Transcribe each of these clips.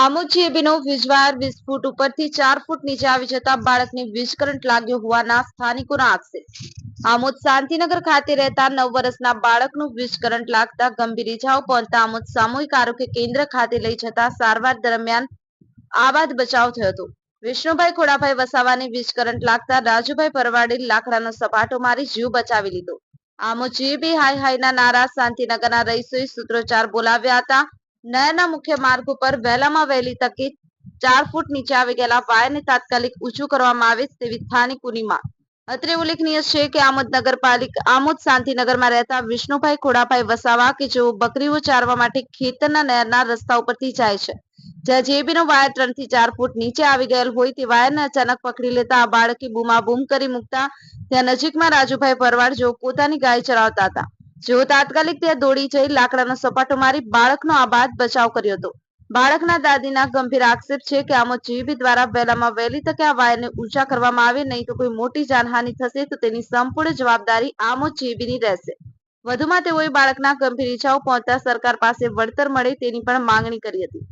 આમોદ જીએબીનો વીજવાયર વીસ ઉપરથી ચાર ફૂટ નીચે આવી જતા બાળકને વીજ કરંટ લાગ્યો હોવાના સ્થાનિકોના આક્ષેપ. આમોદ શાંતિનગર ખાતે રહેતા નવ વર્ષના બાળકનું વીજ કરંટ લાગતા ગંભીર ઇજાઓ પહોંચતા આમોદ સામૂહિક આરોગ્ય કેન્દ્ર ખાતે લઈ જતા સારવાર દરમિયાન આબાદ બચાવ થયો હતો. વિષ્ણુભાઈ ખોડાભાઈ વસાવાને વીજ કરંટ લાગતા રાજુભાઈ પરવાડે લાકડાનો સપાટો મારી જીવ બચાવી લીધો. આમોદ જીબી હાઈ હાઈના નારા શાંતિનગરના રહીશોએ સૂત્રોચ્ચાર બોલાવ્યા હતા. નહેરના મુખ્ય માર્ગ ઉપર વહેલામાં વહેલી તકે ચાર ફૂટ નીચે આવી ગયેલા વાયરને તાત્કાલિક ઊંચું કરવામાં આવે તેવી સ્થાનિકોની માંગ અત્રે ઉલ્લેખનીય છે કે આમોદ નગરપાલિકા, આમોદ શાંતિનગરમાં રહેતા વિષ્ણુભાઈ ખોડાભાઈ વસાવા કે જેઓ બકરીઓ ચારવા માટે ખેતરના નહેરના રસ્તા ઉપરથી જાય છે. જ્યાં જેબીનો વાયર ત્રણથી ચાર ફૂટ નીચે આવી ગયેલ હોય તે વાયરને અચાનક પકડી લેતા આ બાળકે બૂમાબૂમ કરી મૂકતા ત્યાં નજીકમાં રાજુભાઈ પરવાડ જેઓ પોતાની ગાય ચરાવતા હતા. જેઓ તાત્કાલિક ત્યાં દોડી જઈ લાકડાનો સપાટો મારી બાળકનો આબાદ બચાવ કર્યો હતો. બાળકના દાદીના ગંભીર આક્ષેપ છે કે આમો જીબી દ્વારા વહેલામાં વહેલી તકે આ વાયરને ઊંચા કરવામાં આવે નહીં તો કોઈ મોટી જાનહાનિ થશે તો તેની સંપૂર્ણ જવાબદારી આમો જીબીની રહેશે. વધુમાં તેઓએ બાળકના ગંભીર ઈજાઓ પહોંચતા સરકાર પાસે વળતર મળે તેની પણ માંગણી કરી હતી.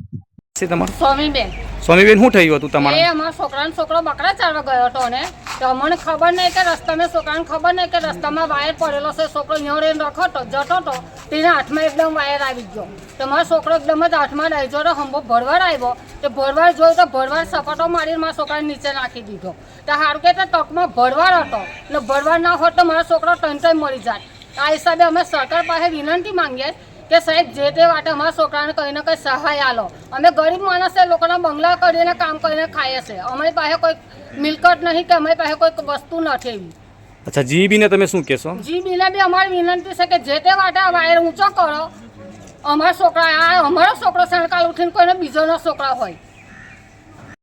છે તમારું? સ્વામીબેન. સ્વામીબેન શું થયું હતું તમારે? અમારા છોકરાનો છોકરો બકરા ચાલવા ગયો હતો ને. તો અમને ખબર નહીં કે રસ્તામાં છોકરાને ખબર નહીં કે રસ્તામાં વાયર પડેલો છે. છોકરો અહીંયા રહીને તો જતો તો, તેના હાથમાં એકદમ વાયર આવી ગયો. તો મારો છોકરો એકદમ જ હાથમાં ડાઈ તો હંભો ભરવાડ આવ્યો. તો ભરવાડ જોયું તો ભરવાડ સપાટો મારીને મારા છોકરાને નીચે નાખી દીધો. તો સારું કે તકમાં ભરવાડ હતો. ને ભરવાડ ના હોત તો મારો છોકરો ટન ટન મરી જાય. આ હિસાબે અમે સરકાર પાસે વિનંતી માંગીએ કે સાહેબ જે તે વાટે અમારા છોકરાને કંઈ ને કંઈ સહાય આલો. અમે ગરીબ માણસે લોકોના બંગલા કરીને કામ કરીને ખાઈએ છે. અમારી પાસે કોઈ મિલકત નહીં કે અમારી પાસે કોઈ વસ્તુ નથી એવી. અચ્છા જીબીને તમે શું કહેશો? જી બીને બી અમારી વિનંતી છે કે જે તે વાટે આ વાયર ઊંચો કરો. અમારા છોકરા આ અમારો છોકરો સણકાલ ઉઠીને કોઈને બીજોનો છોકરા હોય.